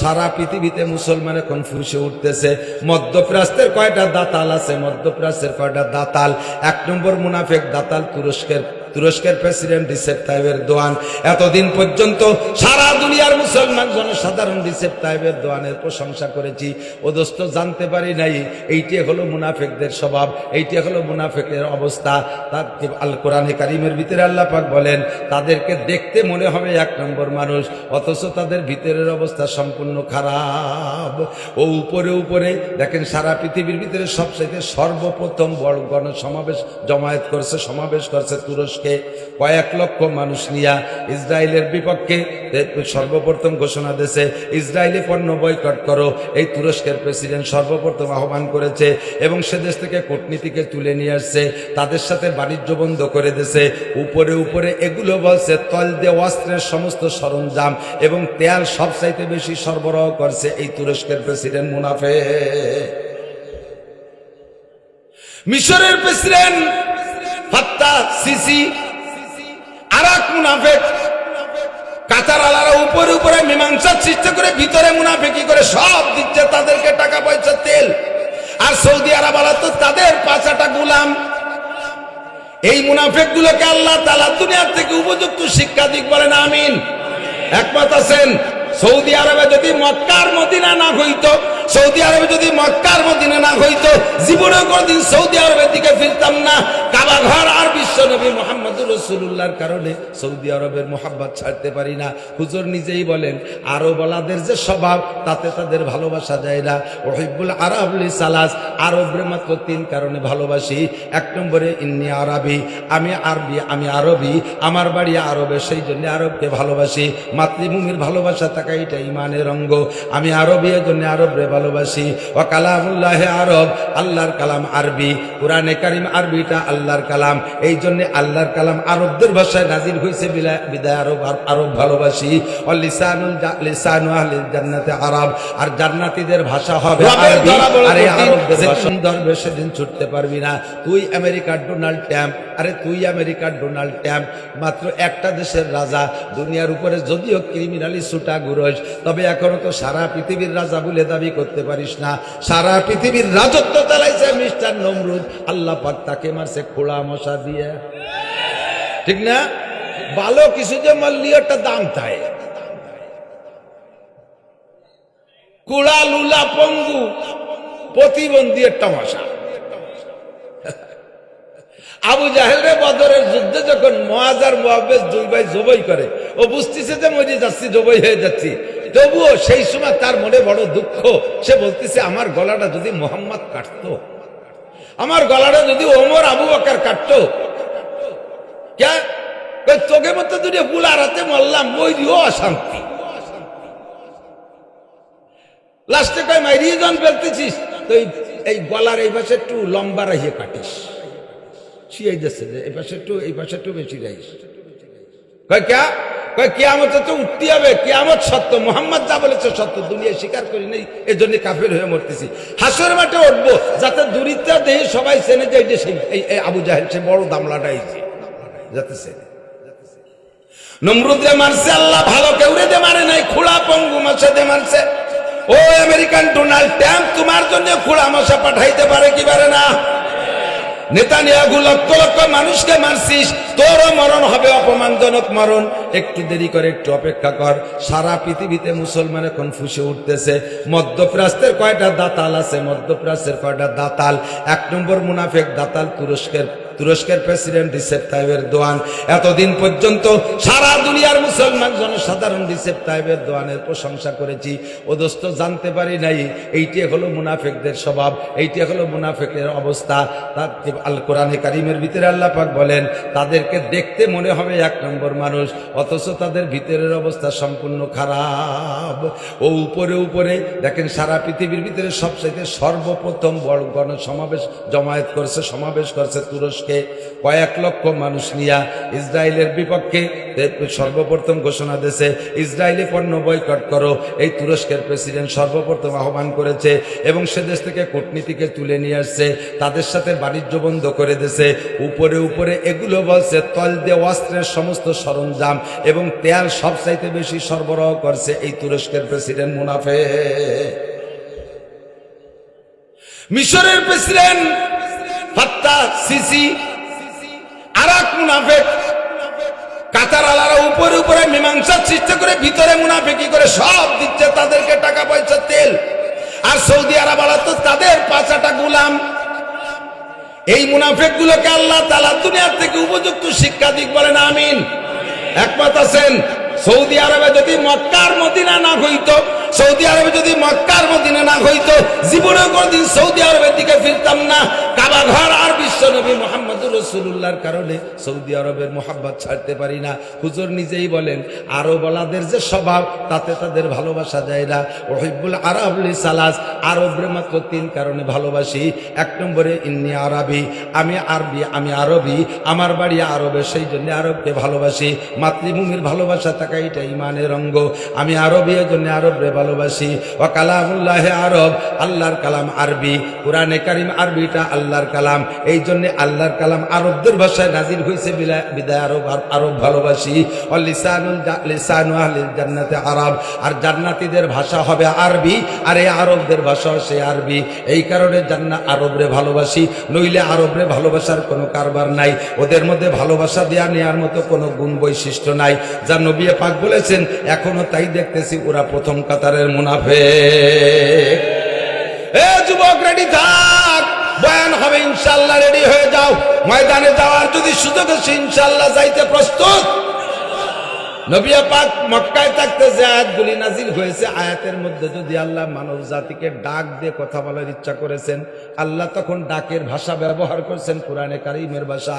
সারা পৃথিবীতে মুসলমান এখন ফুসে উঠতেছে? মধ্যপ্রাচ্যের কয়টা দাতাল আছে? মধ্যপ্রাচ্যের কয়টা দাতাল? এক নম্বর মুনাফেক দাতাল তুরস্কের তুরস্কের প্রেসিডেন্ট রিসেপ তাইবের দোয়ান এতদিন পর্যন্ত সারা দুনিয়ার মুসলমান জনসাধারণ রিসেপ তাইবের দোয়ানের প্রশংসা করেছি। ও দোস্ত, জানতে পারি নাই, এইটি হলো মুনাফেকদের স্বভাব, এইটি হলো মুনাফেকের অবস্থা। তার আল কোরআনে কারিমের ভিতরে আল্লাহ পাক বলেন, তাদেরকে দেখতে মনে হবে এক নম্বর মানুষ, অথচ তাদের ভিতরের অবস্থা সম্পূর্ণ খারাপ। ও উপরে উপরে দেখেন সারা পৃথিবীর ভিতরে সবচেয়ে সর্বপ্রথম বড় গণসমাবেশ জমায়েত করছে, সমাবেশ করছে তুরস্কে। কয়েক লক্ষ মানুষ নিয়া ইসরায়েলের বিপক্ষে সর্বপ্রথম ঘোষণা দিয়েছে, ইসরায়েলি পণ্য বয়কট করো। এই তুরস্কের প্রেসিডেন্ট সর্বপ্রথম আহ্বান করেছে এবং সে দেশ থেকে কূটনীতিকে তুলে নিয়ে আসছে, তাদের সাথে বাণিজ্য বন্ধ করে দিয়েছে। উপরে উপরে এগুলো বলছে তল দিয়ে অস্ত্রের সমস্ত সরঞ্জাম এবং তেল সবচাইতে বেশি সরবরাহ করছে এই তুরস্কের প্রেসিডেন্ট মুনাফে। মিশরের প্রেসিডেন্ট সিসি কাতার আলারা উপরে উপরে মীমাংসা সৃষ্টি করে ভিতরে করে সব দিচ্ছে, তাদেরকে টাকা পয়সা, তেল। আর সৌদি আরব আলা তো তাদের পাঁচাটা গুলাম। এই মুনাফেক গুলোকে আল্লাহ তালা দুনিয়ার থেকে উপযুক্ত শিক্ষা দিক বলেন, আমিন। একমত আছেন? সৌদি আরবে যদি মক্কার মদিনা না হইতো সৌদি আরবে যদি মক্কার মদিনা না হইতো জীবনে কোনদিন সৌদি আরবের দিকে ফিরতাম না। কাবা ঘর আর বিশ্ব নবী মোহাম্মদ রসুল্লাহর কারণে সৌদি আরবের মোহাব্বত ছাড়তে পারি না। হুজুর নিজেই বলেন আরবলাদের যে স্বভাব, তাতে তাদের ভালোবাসা যায় না। ওহিবুল আরবলি সালাস আরবরে মাত্র তিন কারণে ভালোবাসি। এক নম্বরে, ইন্নি আরবি, আমি আরবি আমি আরবি, আমার বাড়ি আরবে, সেই জন্য আরবকে ভালোবাসি। মাতৃভূমির ভালোবাসা থাকা এটা ইমানের অঙ্গ। আমি আরবি এর জন্য আরবরে ভালোবাসি। ও কালামুল্লাহ আরব আল্লাহর কালাম আরবি। কোরআনে কারিম আরবিটা আল্লাহর কালাম। এই জন্য আল্লাহর কালাম আরবদের ভাষায় নাজির হয়েছে বিদায় আরব আর- আরব ভালোবাসি। ও লিসানুল লিসানু আহলিল জান্নাতে আরব। আর জান্নাতীদের ভাষা হবে আরবি। আর এই আরবদের ধরবে সেদিন ছুটতে পারবি না। তুই আমেরিকার ডোনাল্ড ট্যাম্প আরে তুই আমেরিকার ডোনাল্ড ট্যাম্প মাত্র একটা দেশের রাজা। দুনিয়ার উপরে যদিও ক্রিমিনালি ছুটা গুরস তবে এখনও তো সারা পৃথিবীর রাজা বলে দাবি করতে পারিস না। সারা পৃথিবীর রাজত্ব চালাইছে মিস্টার নমরুদ। আল্লাহ পাক তাকে মারছে খোলা মশা দিয়ে। ঠিক না? ভালো কিছু যে মারলি একটা দাম তাই। কুড়া, লুলা, পঙ্গু, প্রতিবন্ধী একটা মশা। আবু জাহেলরে বদরের যুদ্ধে যখন মহাজার মহাবেশ দুই ভাই জবই করে, ও বুঝতেছে যে মরে যাচ্ছি, জবই হয়ে যাচ্ছি। তবুও সেই সময় তার মনে বড় দুঃখ। সে বলতেছে, আমার গলাটা যদি মোহাম্মদ কাটতো, আমার গলাটা যদি ওমর আবু বকার কাটতো তোকে মতো দুটো বুলার হাতে মরলাম মরিও অশান্তি। লাস্টে কয় মাইরিয়ে জন ফেলতেছিস, তো এই- গলার এই পাশে একটু লম্বা রাখিয়ে কাটিস। শিয়াই যাচ্ছে এই পাশে একটু, এই পাশে একটু বেশি কয় ক্যা কয় কেয়ামত তো উঠতে হবে, কেয়ামত সত্য। মোহাম্মদ যা বলেছে সত্য স্বীকার করি জন্য কাফের হয়ে মরতেছি। হাসর মাঠে উঠবো, যাতে দূরিত্বা দেহে সবাই চেনে যে এই যে আবু সে বড় যাতে মারছে, আল্লাহ ভালো কেউ রে মারে নাই, খোলা পঙ্গু মারছে। ও আমেরিকান ডোনাল্ড ট্রাম্প, তোমার জন্য খোলা মশা পাঠাইতে পারে কি পারে না? নেতানিয়াহু লক্ষ লক্ষ মানুষকে মারছিস, তোরও মরণ হবে, অপমানজনক মরণ। একটু দেরি করে একটু অপেক্ষা কর। সারা পৃথিবীতে মুসলমান এখন ফুসে উঠতেছে। মধ্যপ্রাচ্যের কয়টা দাতাল আছে? মধ্যপ্রাচ্যের কয়টা দাতাল? এক নম্বর মুনাফেক দাতাল তুরস্কের তুরস্কের প্রেসিডেন্ট রিসেপ তাইবের দোয়ান এতদিন পর্যন্ত সারা দুনিয়ার মুসলমান জনসাধারণ রিসেপ তাইবের দোয়ানের প্রশংসা করেছি। ও দোস্ত, জানতে পারি নাই, এইটি হলো মুনাফেকদের স্বভাব, এইটি হলো মুনাফেকের অবস্থা। তার আল কোরআনে কারিমের ভিতরে আল্লাহ পাক বলেন, তাদেরকে দেখতে মনে হবে এক নম্বর মানুষ। অথচ তাদের ভিতরের অবস্থা সম্পূর্ণ খারাপ। ও উপরে উপরে দেখেন সারা পৃথিবীর ভিতরে সবচেয়ে সর্বপ্রথম বড় গণসমাবেশ জমায়েত করছে, সমাবেশ করছে তুরস্কে। কয়েক লক্ষ মানুষ নিয়া ইসরায়েলের বিপক্ষে সর্বপ্রথম ঘোষণা দিয়েছে, ইসরায়েলি পণ্য বয়কট করো। এই তুরস্কের প্রেসিডেন্ট সর্বপ্রথম আহ্বান করেছে এবং সে দেশ থেকে কূটনীতিকে তুলে নিয়ে আসছে, তাদের সাথে বাণিজ্য বন্ধ করে দিছে উপরে উপরে এগুলো বলছে তল দিয়ে অস্ত্রের সমস্ত সরঞ্জাম এবং তেল সবচাইতে বেশি সরবরাহ করছে এই তুরস্কের প্রেসিডেন্ট মুনাফে। মিশরের প্রেসিডেন্ট সিসি কাতার আলারা উপরে উপরে মীমাংসা সৃষ্টি করে ভিতরে করে সব দিচ্ছে, তাদেরকে টাকা পয়সা, তেল। আর সৌদি আরব আলা তো তাদের পাঁচাটা গুলাম। এই মুনাফেক গুলোকে আল্লাহ তালা দুনিয়ার থেকে উপযুক্ত শিক্ষা দিক বলেন, আমিন। একমত আছেন? সৌদি আরবে যদি মক্কার মদিনা না হইতো সৌদি আরবে যদি মক্কার মদিনা না হইতো জীবনে কোনদিন সৌদি আরবের দিকে ফিরতাম না। কাবা ঘর আর বিশ্ব নবী মোহাম্মদুর রসুল্লাহর কারণে সৌদি আরবের মোহাব্বত ছাড়তে পারি না। হুজুর নিজেই বলেন আরবলাদের যে স্বভাব, তাতে তাদের ভালোবাসা যায় না। ওহিবুল আরবলি সালাস আরবরে মাত্র তিন কারণে ভালোবাসি। এক নম্বরে ইন্নি আরবি, আমি আরবি আমি আরবি, আমার বাড়ি আরবে, সেই জন্য আরবকে ভালোবাসি। মাতৃভূমির ভালোবাসা থাকা এটা ইমানের অঙ্গ। আমি আরবি এর জন্য আরবরে ভালোবাসি। ও কালামুল্লাহ আরব, আল্লাহর কালাম আরবি। কোরআনে কারিম আরবিটা আল্লাহর কালাম। এই জন্য আল্লাহর কালাম আরবদের ভাষায় নাজির হয়েছে বিদায় আরব আর আরব ভালোবাসি। ও লিসানুল লিসানু জান্নাতে আরব। আর জান্নাতীদের ভাষা হবে আরবি, আর এই আরবদের ভাষা সে আরবি। এই কারণে জান্না আরবরে ভালোবাসি। নইলে আরবরে ভালোবাসার কোনো কারবার নাই। ওদের মধ্যে ভালোবাসা দেওয়া নেওয়ার মতো কোনো গুণ বৈশিষ্ট্য নাই। যা নবী পাক বলেছেন, এখনও তাই দেখতেছি, ওরা প্রথম কাতারের মুনাফে এ যুবক রেডি থাক। বয়ান হবে, ইনশাল্লাহ রেডি হয়ে যাও। ময়দানে যাওয়ার যদি সুযোগ আছে, ইনশাল্লাহ যাইতে প্রস্তুত। নবিয়া পাক মক্কায় থাকতে যে আয়াতগুলি নাজিল হয়েছে, আয়াতের মধ্যে যদি আল্লাহ মানব জাতিকে ডাক দিয়ে কথা বলার ইচ্ছা করেছেন, আল্লাহ তখন ডাকের ভাষা ব্যবহার করছেন, কোরআনে কারিমের ভাষা।